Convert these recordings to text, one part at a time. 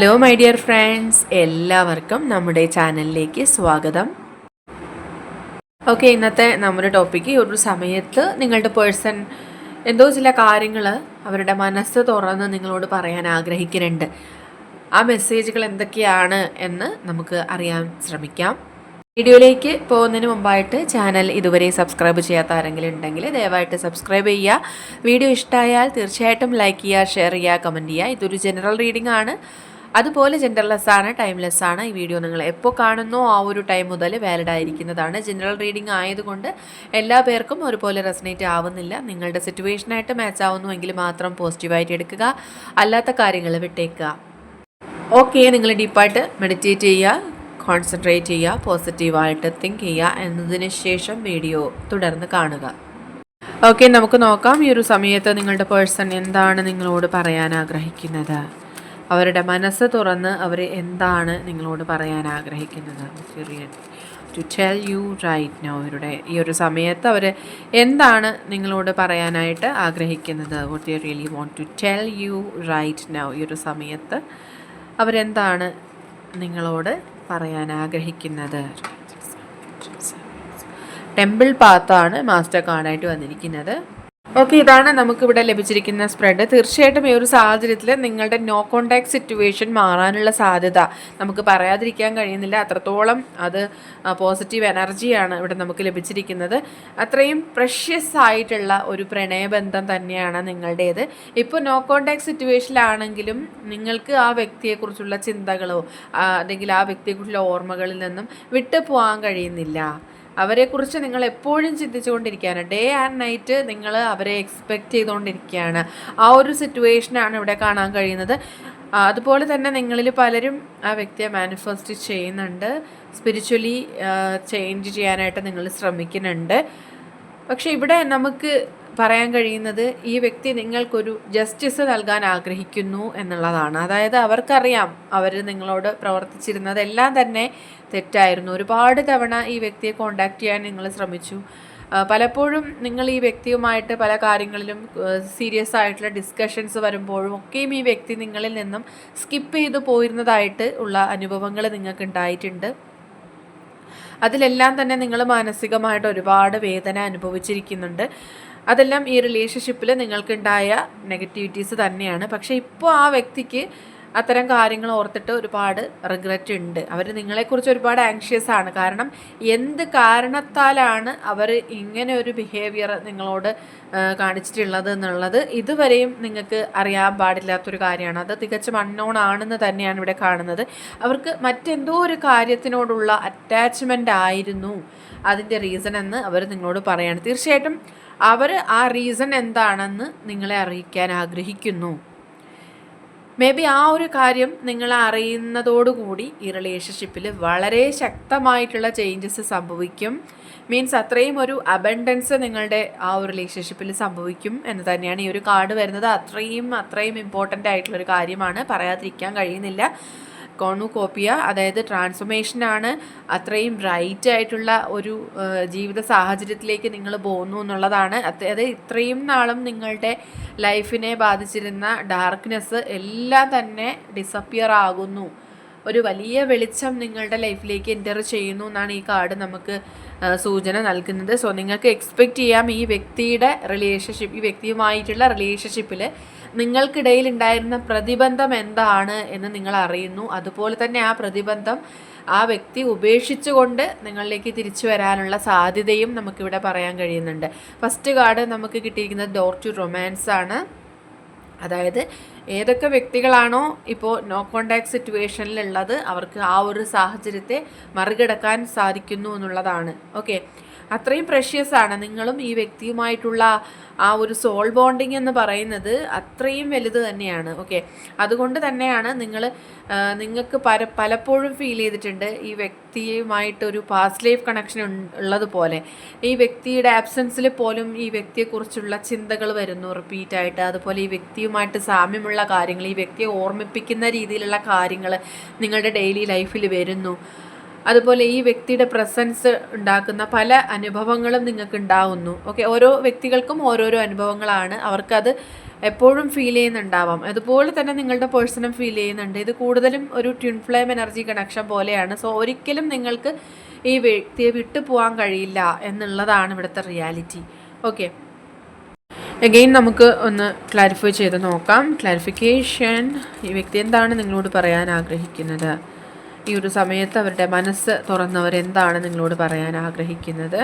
Hello my dear friends എല്ലാവർക്കും നമ്മുടെ ചാനലിലേക്ക് സ്വാഗതം. ഓക്കെ ഇന്നത്തെ നമ്മുടെ ടോപ്പിക്ക് ഒരു സമയത്ത് നിങ്ങളുടെ പേഴ്സൺ എന്തോ ചില കാര്യങ്ങൾ അവരുടെ മനസ്സ് തുറന്ന് നിങ്ങളോട് പറയാൻ ആഗ്രഹിക്കുന്നുണ്ട്. ആ മെസ്സേജുകൾ എന്തൊക്കെയാണ് എന്ന് നമുക്ക് അറിയാൻ ശ്രമിക്കാം. വീഡിയോയിലേക്ക് പോകുന്നതിന് മുമ്പായിട്ട് ചാനൽ ഇതുവരെ സബ്സ്ക്രൈബ് ചെയ്യാത്ത ആരെങ്കിലും ഉണ്ടെങ്കിൽ ദയവായിട്ട് സബ്സ്ക്രൈബ് ചെയ്യുക. വീഡിയോ ഇഷ്ടമായാൽ തീർച്ചയായിട്ടും ലൈക്ക് ചെയ്യുക ഷെയർ ചെയ്യുക കമന്റ് ചെയ്യുക. ഇതൊരു ജനറൽ റീഡിംഗ് ആണ്. അതുപോലെ ജെൻഡർലെസ് ആണ് ടൈംലെസ് ആണ്. ഈ വീഡിയോ നിങ്ങൾ എപ്പോൾ കാണുന്നോ ആ ഒരു ടൈം മുതൽ വാലിഡ് ആയിരിക്കുന്നതാണ്. ജനറൽ റീഡിംഗ് ആയതുകൊണ്ട് എല്ലാ പേർക്കും ഒരുപോലെ റെസനേറ്റ് ആവുന്നില്ല. നിങ്ങളുടെ സിറ്റുവേഷനായിട്ട് മാച്ച് ആവുന്നുവെങ്കിൽ മാത്രം പോസിറ്റീവായിട്ട് എടുക്കുക. അല്ലാത്ത കാര്യങ്ങൾ വിട്ടേക്കുക. ഓക്കെ നിങ്ങൾ ഡീപ്പായിട്ട് മെഡിറ്റേറ്റ് ചെയ്യുക. കോൺസെൻട്രേറ്റ് ചെയ്യുക. പോസിറ്റീവായിട്ട് തിങ്ക് ചെയ്യുക. എന്നതിന് ശേഷം വീഡിയോ തുടർന്ന് കാണുക. ഓക്കെ നമുക്ക് നോക്കാം. ഈ ഒരു സമയത്ത് നിങ്ങളുടെ പേഴ്സൺ എന്താണ് നിങ്ങളോട് പറയാൻ ആഗ്രഹിക്കുന്നത്? അവരുടെ മനസ്സ് തുറന്ന് അവർ എന്താണ് നിങ്ങളോട് പറയാൻ ആഗ്രഹിക്കുന്നത്? To tell you right now അവരുടെ ഈ ഒരു സമയത്ത് അവർ എന്താണ് നിങ്ങളോട് പറയാനായിട്ട് ആഗ്രഹിക്കുന്നത്? What you really want to tell you right now ഈ ഒരു സമയത്ത് അവരെന്താണ് നിങ്ങളോട് പറയാൻ ആഗ്രഹിക്കുന്നത്? ടെമ്പിൾ പാത്താണ് മാസ്റ്റർ കാർഡായിട്ട് വന്നിരിക്കുന്നത്. ഓക്കെ ഇതാണ് നമുക്കിവിടെ ലഭിച്ചിരിക്കുന്ന സ്പ്രെഡ് തീർച്ചയായിട്ടും ഈ ഒരു സാഹചര്യത്തിൽ നിങ്ങളുടെ നോ കോണ്ടാക്ട് സിറ്റുവേഷൻ മാറാനുള്ള സാധ്യത നമുക്ക് പറയാതിരിക്കാൻ കഴിയുന്നില്ല. അത്രത്തോളം അത് പോസിറ്റീവ് എനർജിയാണ് ഇവിടെ നമുക്ക് ലഭിച്ചിരിക്കുന്നത്. അത്രയും പ്രഷ്യസ് ആയിട്ടുള്ള ഒരു പ്രണയബന്ധം തന്നെയാണ് നിങ്ങളുടേത്. ഇപ്പോൾ നോ കോണ്ടാക്ട് സിറ്റുവേഷനിലാണെങ്കിലും നിങ്ങൾക്ക് ആ വ്യക്തിയെക്കുറിച്ചുള്ള ചിന്തകളോ അല്ലെങ്കിൽ ആ വ്യക്തിയെക്കുറിച്ചുള്ള ഓർമ്മകളിൽ നിന്നും വിട്ടു പോകാൻ കഴിയുന്നില്ല. അവരെക്കുറിച്ച് നിങ്ങൾ എപ്പോഴും ചിന്തിച്ചുകൊണ്ടിരിക്കുകയാണ്. ഡേ ആൻഡ് നൈറ്റ് നിങ്ങൾ അവരെ എക്സ്പെക്റ്റ് ചെയ്തുകൊണ്ടിരിക്കുകയാണ്. ആ ഒരു സിറ്റുവേഷനാണ് ഇവിടെ കാണാൻ കഴിയുന്നത്. അതുപോലെ തന്നെ നിങ്ങളിൽ പലരും ആ വ്യക്തിയെ മാനിഫെസ്റ്റ് ചെയ്യുന്നുണ്ട്. സ്പിരിച്വലി ചേഞ്ച് ചെയ്യാനായിട്ട് നിങ്ങൾ ശ്രമിക്കുന്നുണ്ട്. പക്ഷേ ഇവിടെ നമുക്ക് പറയാൻ കഴിയുന്നത് ഈ വ്യക്തി നിങ്ങൾക്കൊരു ജസ്റ്റിസ് നൽകാൻ ആഗ്രഹിക്കുന്നു എന്നുള്ളതാണ്. അതായത് അവർക്കറിയാം അവർ നിങ്ങളോട് പ്രവർത്തിച്ചിരുന്നതെല്ലാം തന്നെ തെറ്റായിരുന്നു. ഒരുപാട് തവണ ഈ വ്യക്തിയെ കോണ്ടാക്ട് ചെയ്യാൻ നിങ്ങൾ ശ്രമിച്ചു. പലപ്പോഴും നിങ്ങൾ ഈ വ്യക്തിയുമായിട്ട് പല കാര്യങ്ങളിലും സീരിയസ് ആയിട്ടുള്ള ഡിസ്കഷൻസ് വരുമ്പോഴും ഒക്കെയും ഈ വ്യക്തി നിങ്ങളിൽ നിന്നും സ്കിപ്പ് ചെയ്തു പോയിരുന്നതായിട്ട് ഉള്ള അനുഭവങ്ങൾ നിങ്ങൾക്ക് ഉണ്ടായിട്ടുണ്ട് അതിലെല്ലാം തന്നെ നിങ്ങൾ മാനസികമായിട്ട് ഒരുപാട് വേദന അനുഭവിച്ചിരിക്കുന്നുണ്ട്. അതെല്ലാം ഈ റിലേഷൻഷിപ്പിൽ നിങ്ങൾക്കുണ്ടായ നെഗറ്റിവിറ്റീസ് തന്നെയാണ്. പക്ഷേ ഇപ്പോൾ ആ വ്യക്തിക്ക് അത്തരം കാര്യങ്ങൾ ഓർത്തിട്ട് ഒരുപാട് റിഗ്രറ്റ് ഉണ്ട്. അവർ നിങ്ങളെക്കുറിച്ച് ഒരുപാട് ആങ്ഷ്യസ് ആണ്. കാരണം എന്ത് കാരണത്താലാണ് അവർ ഇങ്ങനെ ഒരു ബിഹേവിയർ നിങ്ങളോട് കാണിച്ചിട്ടുള്ളത് എന്നുള്ളത് ഇതുവരെയും നിങ്ങൾക്ക് അറിയാൻ പാടില്ലാത്തൊരു കാര്യമാണ്. അത് തികച്ചും അൺനോൺ ആണെന്ന് തന്നെയാണ് ഇവിടെ കാണുന്നത്. അവർക്ക് മറ്റെന്തോ ഒരു കാര്യത്തിനോടുള്ള അറ്റാച്ച്മെന്റ് ആയിരുന്നു. അതിന്റെ റീസൺ എന്ന് അവർ നിങ്ങളോട് പറയാണ്. തീർച്ചയായിട്ടും അവർ ആ റീസൺ എന്താണെന്ന് നിങ്ങളെ അറിയിക്കാൻ ആഗ്രഹിക്കുന്നു. മേ ബി ആ ഒരു കാര്യം നിങ്ങൾ അറിയുന്നതോടുകൂടി ഈ റിലേഷൻഷിപ്പിൽ വളരെ ശക്തമായിട്ടുള്ള ചേഞ്ചസ് സംഭവിക്കും. മീൻസ് അത്രയും ഒരു അബൻഡൻസ് നിങ്ങളുടെ ആ ഒരു റിലേഷൻഷിപ്പിൽ സംഭവിക്കും എന്ന് തന്നെയാണ് ഈ ഒരു കാർഡ് വരുന്നത്. അത്രയും അത്രയും ഇമ്പോർട്ടന്റ് ആയിട്ടുള്ളൊരു കാര്യമാണ് പറയാതിരിക്കാൻ കഴിയുന്നില്ല. കോണുകോപ്പിയ അതായത് ട്രാൻസ്ഫോർമേഷനാണ് അത്രയും ബ്രൈറ്റ് ആയിട്ടുള്ള ഒരു ജീവിത സാഹചര്യത്തിലേക്ക് നിങ്ങൾ പോകുന്നു എന്നുള്ളതാണ്. അതായത് ഇത്രയും നാളും നിങ്ങളുടെ ലൈഫിനെ ബാധിച്ചിരുന്ന ഡാർക്ക്നെസ് എല്ലാം തന്നെ ഡിസപ്പിയർ ആകുന്നു. ഒരു വലിയ വെളിച്ചം നിങ്ങളുടെ ലൈഫിലേക്ക് എന്റർ ചെയ്യുന്നു എന്നാണ് ഈ കാർഡ് നമുക്ക് സൂചന നൽകുന്നത്. സോ നിങ്ങൾക്ക് എക്സ്പെക്റ്റ് ചെയ്യാം ഈ വ്യക്തിയുടെ റിലേഷൻഷിപ്പ് ഈ വ്യക്തിയുമായിട്ടുള്ള റിലേഷൻഷിപ്പിൽ നിങ്ങൾക്കിടയിൽ ഉണ്ടായിരുന്ന പ്രതിബന്ധം എന്താണ് എന്ന് നിങ്ങൾ അറിയുന്നു. അതുപോലെ തന്നെ ആ പ്രതിബന്ധം ആ വ്യക്തി ഉപേക്ഷിച്ചുകൊണ്ട് നിങ്ങളിലേക്ക് തിരിച്ചു വരാനുള്ള സാധ്യതയും നമുക്കിവിടെ പറയാൻ കഴിയുന്നുണ്ട്. ഫസ്റ്റ് കാർഡ് നമുക്ക് കിട്ടിയിരിക്കുന്നത് ഡോർ ടു റൊമാൻസ് ആണ്. അതായത് ഏതൊക്കെ വ്യക്തികളാണോ ഇപ്പോൾ നോ കോണ്ടാക്ട് സിറ്റുവേഷനിലുള്ളത് അവർക്ക് ആ ഒരു സാഹചര്യത്തെ മറികടക്കാൻ സാധിക്കുന്നു എന്നുള്ളതാണ്. ഓക്കെ അത്രയും പ്രഷ്യസ് ആണ്. നിങ്ങളും ഈ വ്യക്തിയുമായിട്ടുള്ള ആ ഒരു സോൾ ബോണ്ടിങ് എന്ന് പറയുന്നത് അത്രയും വലുത് തന്നെയാണ്. ഓക്കെ അതുകൊണ്ട് തന്നെയാണ് നിങ്ങൾ നിങ്ങൾക്ക് പല പലപ്പോഴും ഫീൽ ചെയ്തിട്ടുണ്ട് ഈ വ്യക്തിയുമായിട്ടൊരു പാസ്റ്റ് ലൈഫ് കണക്ഷൻ ഉള്ളതുപോലെ ഈ വ്യക്തിയുടെ ആബ്സെൻസിൽ പോലും ഈ വ്യക്തിയെക്കുറിച്ചുള്ള ചിന്തകൾ വരുന്നു റിപ്പീറ്റായിട്ട് അതുപോലെ ഈ വ്യക്തിയുമായിട്ട് സാമ്യമുള്ള കാര്യങ്ങൾ ഈ വ്യക്തിയെ ഓർമ്മിപ്പിക്കുന്ന രീതിയിലുള്ള കാര്യങ്ങൾ നിങ്ങളുടെ ഡെയിലി ലൈഫിൽ വരുന്നു. അതുപോലെ ഈ വ്യക്തിയുടെ പ്രസൻസ് ഉണ്ടാക്കുന്ന പല അനുഭവങ്ങളും നിങ്ങൾക്ക് ഉണ്ടാവുന്നു ഓക്കെ ഓരോ വ്യക്തികൾക്കും ഓരോരോ അനുഭവങ്ങളാണ്. അവർക്കത് എപ്പോഴും ഫീൽ ചെയ്യുന്നുണ്ടാവാം. അതുപോലെ തന്നെ നിങ്ങളുടെ പേഴ്സണും ഫീൽ ചെയ്യുന്നുണ്ട്. ഇത് കൂടുതലും ഒരു ട്വിൻ ഫ്ലെയിം എനർജി കണക്ഷൻ പോലെയാണ്. സോ ഒരിക്കലും നിങ്ങൾക്ക് ഈ വ്യക്തിയെ വിട്ടു പോകാൻ കഴിയില്ല എന്നുള്ളതാണ് ഇവിടുത്തെ റിയാലിറ്റി ഓക്കെ എഗെയിൻ നമുക്ക് ഒന്ന് ക്ലാരിഫൈ ചെയ്ത് നോക്കാം. ക്ലാരിഫിക്കേഷൻ ഈ വ്യക്തി എന്താണ് നിങ്ങളോട് പറയാൻ ആഗ്രഹിക്കുന്നത്? ഈ ഒരു സമയത്ത് അവരുടെ മനസ്സ് തുറന്നവരെന്താണ് നിങ്ങളോട് പറയാൻ ആഗ്രഹിക്കുന്നത്?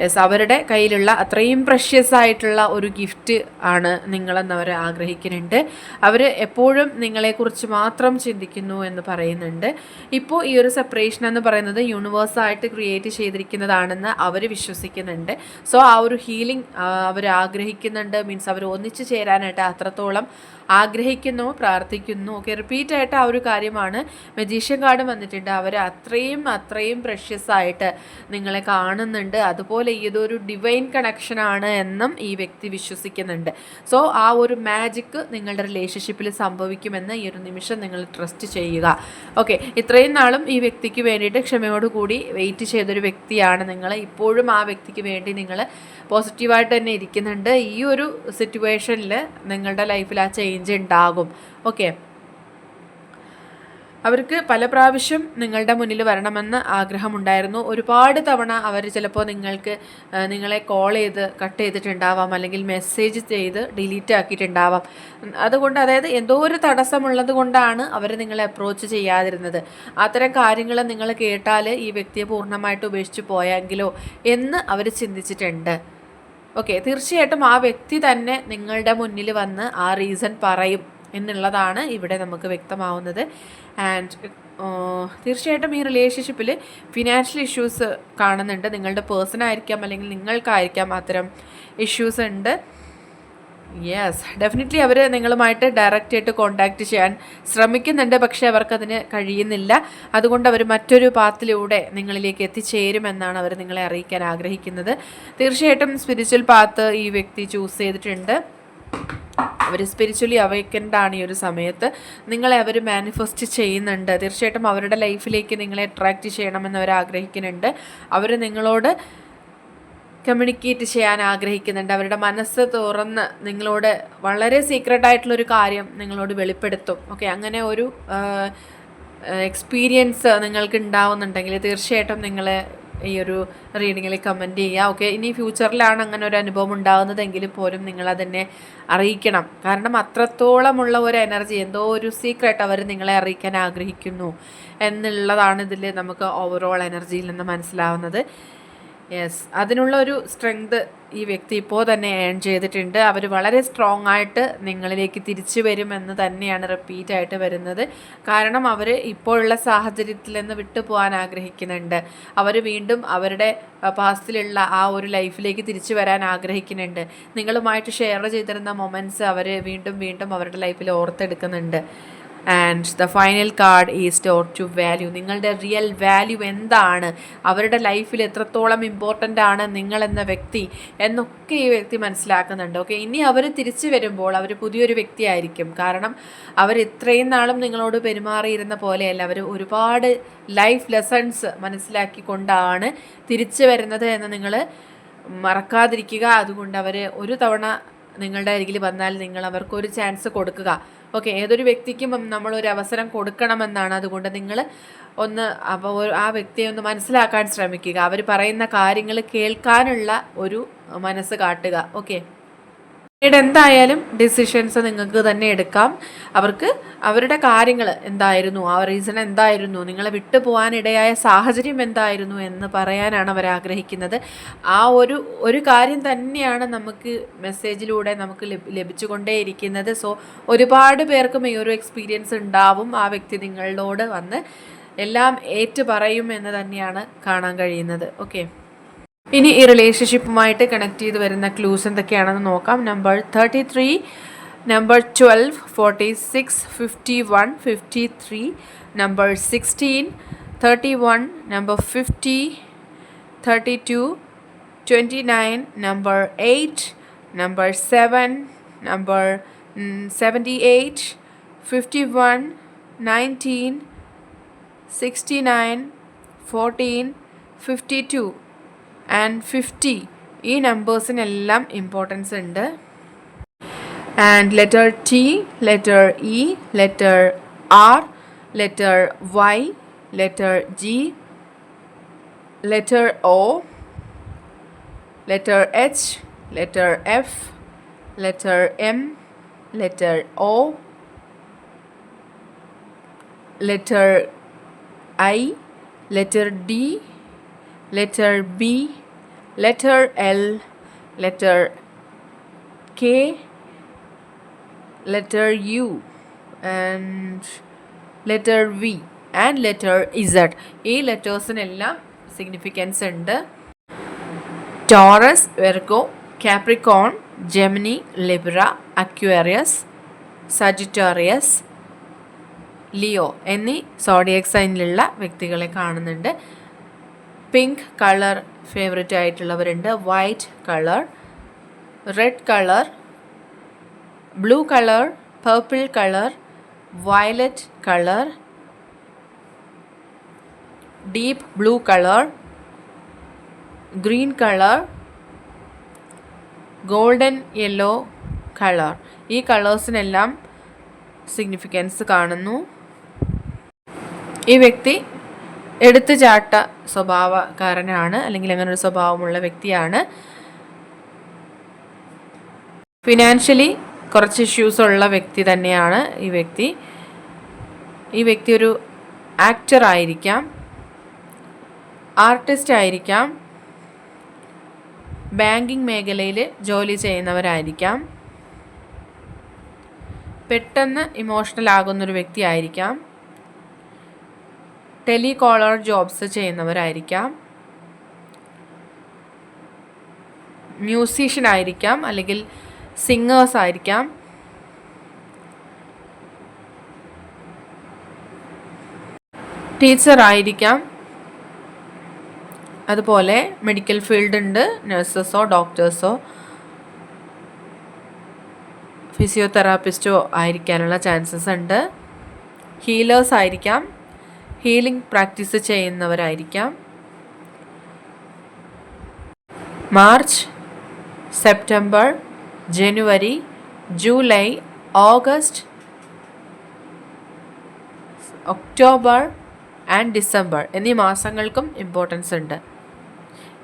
യെസ് അവരുടെ കയ്യിലുള്ള അത്രയും പ്രഷ്യസ് ആയിട്ടുള്ള ഒരു ഗിഫ്റ്റ് ആണ് നിങ്ങളെന്ന് അവർ ആഗ്രഹിക്കുന്നുണ്ട്. അവർ എപ്പോഴും നിങ്ങളെക്കുറിച്ച് മാത്രം ചിന്തിക്കുന്നു എന്ന് പറയുന്നുണ്ട്. ഇപ്പോൾ ഈ ഒരു സെപ്പറേഷൻ എന്ന് പറയുന്നത് യൂണിവേഴ്സായിട്ട് ക്രിയേറ്റ് ചെയ്തിരിക്കുന്നതാണെന്ന് അവർ വിശ്വസിക്കുന്നുണ്ട്. സോ ആ ഒരു ഹീലിംഗ് അവർ ആഗ്രഹിക്കുന്നുണ്ട്. മീൻസ് അവർ ഒന്നിച്ചു ചേരാനായിട്ട് അത്രത്തോളം ആഗ്രഹിക്കുന്നു പ്രാർത്ഥിക്കുന്നു. ഒക്കെ റിപ്പീറ്റ് ആയിട്ട് ആ ഒരു കാര്യമാണ്. മെജീഷ്യൻ കാർഡ് വന്നിട്ടുണ്ട്. അവർ അത്രയും അത്രയും പ്രഷ്യസ് ആയിട്ട് നിങ്ങളെ കാണുന്നുണ്ട്. അതുപോലെ ഇതൊരു ഡിവൈൻ കണക്ഷനാണ് എന്നും ഈ വ്യക്തി വിശ്വസിക്കുന്നുണ്ട്. സോ ആ ഒരു മാജിക്ക് നിങ്ങളുടെ റിലേഷൻഷിപ്പിൽ സംഭവിക്കുമെന്ന് ഈ ഒരു നിമിഷം നിങ്ങൾ ട്രസ്റ്റ് ചെയ്യുക. ഓക്കെ ഇത്രയും നാളും ഈ വ്യക്തിക്ക് വേണ്ടിയിട്ട് ക്ഷമയോടുകൂടി വെയിറ്റ് ചെയ്തൊരു വ്യക്തിയാണ് നിങ്ങൾ. ഇപ്പോഴും ആ വ്യക്തിക്ക് വേണ്ടി നിങ്ങൾ പോസിറ്റീവായിട്ട് തന്നെ ഇരിക്കുന്നുണ്ട്. ഈ ഒരു സിറ്റുവേഷനിൽ നിങ്ങളുടെ ലൈഫിൽ ആ ചേഞ്ച് ഉണ്ടാകും. ഓക്കെ അവർക്ക് പല പ്രാവശ്യം നിങ്ങളുടെ മുന്നിൽ വരണമെന്ന് ആഗ്രഹമുണ്ടായിരുന്നു. ഒരുപാട് തവണ അവർ ചിലപ്പോൾ നിങ്ങൾക്ക് നിങ്ങളെ കോൾ ചെയ്ത് കട്ട് ചെയ്തിട്ടുണ്ടാവാം അല്ലെങ്കിൽ മെസ്സേജ് ചെയ്ത് ഡിലീറ്റ് ആക്കിയിട്ടുണ്ടാവാം. അതുകൊണ്ട് അതായത് എന്തോ ഒരു തടസ്സമുള്ളത് കൊണ്ടാണ് അവർ നിങ്ങളെ അപ്രോച്ച് ചെയ്യാതിരുന്നത്. അത്തരം കാര്യങ്ങൾ നിങ്ങൾ കേട്ടാൽ ഈ വ്യക്തിയെ പൂർണമായിട്ട് ഉപേക്ഷിച്ച് പോയെങ്കിലോ എന്ന് അവർ ചിന്തിച്ചിട്ടുണ്ട്. ഓക്കെ തീർച്ചയായിട്ടും ആ വ്യക്തി തന്നെ നിങ്ങളുടെ മുന്നിൽ വന്ന് ആ റീസൺ പറയും. എന്നുള്ളതാണ് ഇവിടെ നമുക്ക് വ്യക്തമാവുന്നത്. ആൻഡ് തീർച്ചയായിട്ടും ഈ റിലേഷൻഷിപ്പിൽ ഫിനാൻഷ്യൽ ഇഷ്യൂസ് കാണുന്നുണ്ട്. നിങ്ങളുടെ പേഴ്സണായിരിക്കാം അല്ലെങ്കിൽ നിങ്ങൾക്കായിരിക്കാം അത്തരം ഇഷ്യൂസ് ഉണ്ട്. യെസ് ഡെഫിനറ്റ്ലി അവർ നിങ്ങളുമായിട്ട് ഡയറക്റ്റ് ആയിട്ട് കോണ്ടാക്ട് ചെയ്യാൻ ശ്രമിക്കുന്നുണ്ട്. പക്ഷേ അവർക്കതിന് കഴിയുന്നില്ല. അതുകൊണ്ട് അവർ മറ്റൊരു പാത്തിലൂടെ നിങ്ങളിലേക്ക് എത്തിച്ചേരുമെന്നാണ് അവർ നിങ്ങളെ അറിയിക്കാൻ ആഗ്രഹിക്കുന്നത്. തീർച്ചയായിട്ടും സ്പിരിച്വൽ പാത്ത് ഈ വ്യക്തി ചൂസ് ചെയ്തിട്ടുണ്ട്. അവർ സ്പിരിച്വലി ആണ് ഈ ഒരു സമയത്ത്. നിങ്ങളെ അവർ മാനിഫെസ്റ്റ് ചെയ്യുന്നുണ്ട്. തീർച്ചയായിട്ടും അവരുടെ ലൈഫിലേക്ക് നിങ്ങളെ അട്രാക്റ്റ് ചെയ്യണമെന്ന് അവർ ആഗ്രഹിക്കുന്നുണ്ട്. അവർ നിങ്ങളോട് കമ്മ്യൂണിക്കേറ്റ് ചെയ്യാൻ ആഗ്രഹിക്കുന്നുണ്ട്. അവരുടെ മനസ്സ് തുറന്ന് നിങ്ങളോട് വളരെ സീക്രട്ട് ആയിട്ടുള്ളൊരു കാര്യം നിങ്ങളോട് വെളിപ്പെടുത്തും. ഓക്കെ അങ്ങനെ ഒരു എക്സ്പീരിയൻസ് നിങ്ങൾക്ക് ഉണ്ടാവുന്നുണ്ടെങ്കിൽ തീർച്ചയായിട്ടും നിങ്ങൾ ഈ ഒരു റീഡിങ്ങിൽ കമന്റ് ചെയ്യുക ഓക്കെ ഇനി ഫ്യൂച്ചറിലാണ് അങ്ങനെ ഒരു അനുഭവം ഉണ്ടാകുന്നതെങ്കിൽ പോലും നിങ്ങളതിനെ അറിയിക്കണം. കാരണം അത്രത്തോളമുള്ള ഒരു എനർജി എന്തോ ഒരു സീക്രട്ട് അവർ നിങ്ങളെ അറിയിക്കാൻ ആഗ്രഹിക്കുന്നു എന്നുള്ളതാണ് ഇതിൽ നമുക്ക് ഓവറോൾ എനർജിയിൽ നിന്ന് മനസ്സിലാവുന്നത്. യെസ് അതിനുള്ള ഒരു സ്ട്രെങ്ത് ഈ വ്യക്തി ഇപ്പോൾ തന്നെ ഏൺ ചെയ്തിട്ടുണ്ട്. അവർ വളരെ സ്ട്രോങ് ആയിട്ട് നിങ്ങളിലേക്ക് തിരിച്ചു വരുമെന്ന് തന്നെയാണ് റിപ്പീറ്റ് ആയിട്ട് വരുന്നത്. കാരണം അവർ ഇപ്പോഴുള്ള സാഹചര്യത്തിൽ നിന്ന് വിട്ടുപോകാൻ ആഗ്രഹിക്കുന്നുണ്ട്. അവർ വീണ്ടും അവരുടെ പാസ്റ്റിലുള്ള ആ ഒരു ലൈഫിലേക്ക് തിരിച്ചു വരാൻ ആഗ്രഹിക്കുന്നുണ്ട്. നിങ്ങളുമായിട്ട് ഷെയർ ചെയ്തിരുന്ന മൊമെന്റ്സ് അവർ വീണ്ടും വീണ്ടും അവരുടെ ലൈഫിൽ ഓർത്തെടുക്കുന്നുണ്ട്. And the final card is store to value നിങ്ങളുടെ റിയൽ വാല്യൂ എന്താണ്? അവരുടെ ലൈഫിൽ എത്രത്തോളം ഇമ്പോർട്ടന്റ് ആണ് നിങ്ങളെന്ന വ്യക്തി എന്നൊക്കെ ഈ വ്യക്തി മനസ്സിലാക്കുന്നുണ്ട്. ഓക്കെ ഇനി അവർ തിരിച്ചു വരുമ്പോൾ അവർ പുതിയൊരു വ്യക്തിയായിരിക്കും കാരണം അവർ ഇത്രയും നാളും നിങ്ങളോട് പെരുമാറിയിരുന്ന പോലെയല്ല. അവർ ഒരുപാട് ലൈഫ് ലെസൺസ് മനസ്സിലാക്കിക്കൊണ്ടാണ് തിരിച്ചു വരുന്നത് എന്ന് നിങ്ങൾ മറക്കാതിരിക്കുക. അതുകൊണ്ട് അവർ ഒരു തവണ നിങ്ങളുടെ അരികിൽ വന്നാൽ നിങ്ങൾ അവർക്കൊരു ചാൻസ് കൊടുക്കുക. ഓക്കെ ഏതൊരു വ്യക്തിക്കും നമ്മളൊരു അവസരം കൊടുക്കണമെന്നാണ്. അതുകൊണ്ട് നിങ്ങൾ ഒന്ന് ആ വ്യക്തിയെ ഒന്ന് മനസ്സിലാക്കാൻ ശ്രമിക്കുക. അവർ പറയുന്ന കാര്യങ്ങൾ കേൾക്കാനുള്ള ഒരു മനസ്സ് കാട്ടുക. ഓക്കെ പിന്നീട് എന്തായാലും ഡിസിഷൻസ് നിങ്ങൾക്ക് തന്നെ എടുക്കാം. അവർക്ക് അവരുടെ കാര്യങ്ങൾ എന്തായിരുന്നു ആ റീസൺ എന്തായിരുന്നു നിങ്ങളെ വിട്ടു പോകാനിടയായ സാഹചര്യം എന്തായിരുന്നു എന്ന് പറയാനാണ് അവർ ആഗ്രഹിക്കുന്നത്. ആ ഒരു ഒരു കാര്യം തന്നെയാണ് നമുക്ക് മെസ്സേജിലൂടെ നമുക്ക് ലഭിച്ചുകൊണ്ടേയിരിക്കുന്നത്. സോ ഒരുപാട് പേർക്കും ഈ ഒരു എക്സ്പീരിയൻസ് ഉണ്ടാവും. ആ വ്യക്തി നിങ്ങളോട് വന്ന് എല്ലാം ഏറ്റു പറയും എന്ന് തന്നെയാണ് കാണാൻ കഴിയുന്നത്. ഓക്കെ ഇനി ഈ റിലേഷൻഷിപ്പുമായിട്ട് കണക്ട് ചെയ്ത് വരുന്ന ക്ലൂസ് എന്തൊക്കെയാണെന്ന് നോക്കാം. Number thirty three number twelve forty six fifty one fifty three number sixteen thirty one number fifty thirty two twenty nine number eight number seven number seventy eight fifty one nineteen sixty nine fourteen fifty two and fifty ഈ നമ്പേഴ്സിനെല്ലാം importance ഉണ്ട് and letter T, letter E, letter R, letter Y, letter G, letter O, letter H, letter F, letter M, letter O, letter I, letter D, letter B, letter L, letter K, letter U and letter V and letter Z. ഈ ലെറ്റേഴ്സിനെല്ലാം significance ഉണ്ട്. Taurus Virgo Capricorn Gemini Libra Aquarius Sagittarius Leo എന്നീ zodiac സൈനിലുള്ള വ്യക്തികളെ കാണുന്നുണ്ട്. Pink colour favourite ആയിട്ടുള്ളവരുണ്ട്. White colour red colour blue colour purple colour violet colour deep blue colour green colour golden yellow colour. ഈ കളേഴ്സിനെല്ലാം significance കാണുന്നു. ഈ വ്യക്തി എടുത്തുചാട്ട സ്വഭാവക്കാരനാണ് അല്ലെങ്കിൽ അങ്ങനെ ഒരു സ്വഭാവമുള്ള വ്യക്തിയാണ്. ഫിനാൻഷ്യലി കുറച്ച് ഇഷ്യൂസ് ഉള്ള വ്യക്തി തന്നെയാണ് ഈ വ്യക്തി. ഈ വ്യക്തി ഒരു ആക്ടർ ആയിരിക്കാം ആർട്ടിസ്റ്റ് ആയിരിക്കാം ബാങ്കിങ് മേഖലയിൽ ജോലി ചെയ്യുന്നവരായിരിക്കാം പെട്ടെന്ന് ഇമോഷണൽ ആകുന്നൊരു വ്യക്തി ആയിരിക്കാം. ടെലികോളർ ജോബ്സ് ചെയ്യുന്നവരായിരിക്കാം. മ്യൂസീഷ്യൻ ആയിരിക്കാം അല്ലെങ്കിൽ സിംഗേഴ്സ് ആയിരിക്കാം. ടീച്ചർ ആയിരിക്കാം. അതുപോലെ മെഡിക്കൽ ഫീൽഡ് ഉണ്ട്. നഴ്സസോ ഡോക്ടേഴ്സോ ഫിസിയോതെറാപ്പിസ്റ്റോ ആയിരിക്കാനുള്ള ചാൻസസ് ഉണ്ട്. ഹീലേഴ്സ് ആയിരിക്കാം. Healing practice ചെയ്യുന്നവരായിരിക്കാം. March September January July August October and December എന്നീ മാസങ്ങൾക്കും ഇമ്പോർട്ടൻസ് ഉണ്ട്.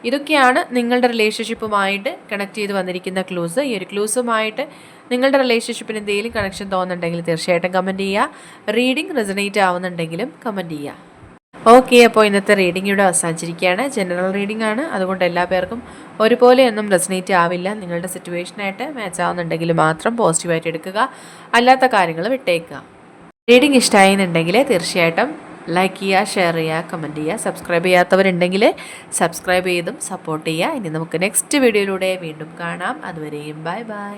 ഇതൊക്കെയാണ് നിങ്ങളുടെ റിലേഷൻഷിപ്പുമായിട്ട് കണക്ട് ചെയ്ത് വന്നിരിക്കുന്ന ക്ലൂസ് ഈ ഒരു ക്ലൂസുമായിട്ട് നിങ്ങളുടെ റിലേഷൻഷിപ്പിന് എന്തെങ്കിലും കണക്ഷൻ തോന്നുന്നുണ്ടെങ്കിൽ തീർച്ചയായിട്ടും കമന്റ് ചെയ്യുക. റീഡിംഗ് റെസനേറ്റ് ആവുന്നുണ്ടെങ്കിലും കമന്റ് ചെയ്യുക. ഓക്കെ അപ്പോൾ ഇന്നത്തെ റീഡിംഗ് ഇവിടെ അവസാനിച്ചിരിക്കുകയാണ്. ജനറൽ റീഡിംഗ് ആണ്. അതുകൊണ്ട് എല്ലാ പേർക്കും ഒരുപോലെയൊന്നും റെസനേറ്റ് ആവില്ല. നിങ്ങളുടെ സിറ്റുവേഷനായിട്ട് മാച്ച് ആവുന്നുണ്ടെങ്കിൽ മാത്രം പോസിറ്റീവായിട്ട് എടുക്കുക. അല്ലാത്ത കാര്യങ്ങൾ വിട്ടേക്കുക. റീഡിംഗ് ഇഷ്ടമായെന്നുണ്ടെങ്കിൽ തീർച്ചയായിട്ടും ലൈക്ക് ചെയ്യുക ഷെയർ ചെയ്യുക കമന്റ് ചെയ്യുക. സബ്സ്ക്രൈബ് ചെയ്യാത്തവരുണ്ടെങ്കിൽ സബ്സ്ക്രൈബ് ചെയ്തും സപ്പോർട്ട് ചെയ്യുക. ഇനി നമുക്ക് നെക്സ്റ്റ് വീഡിയോയിലൂടെ വീണ്ടും കാണാം. അതുവരെയും ബൈ ബൈ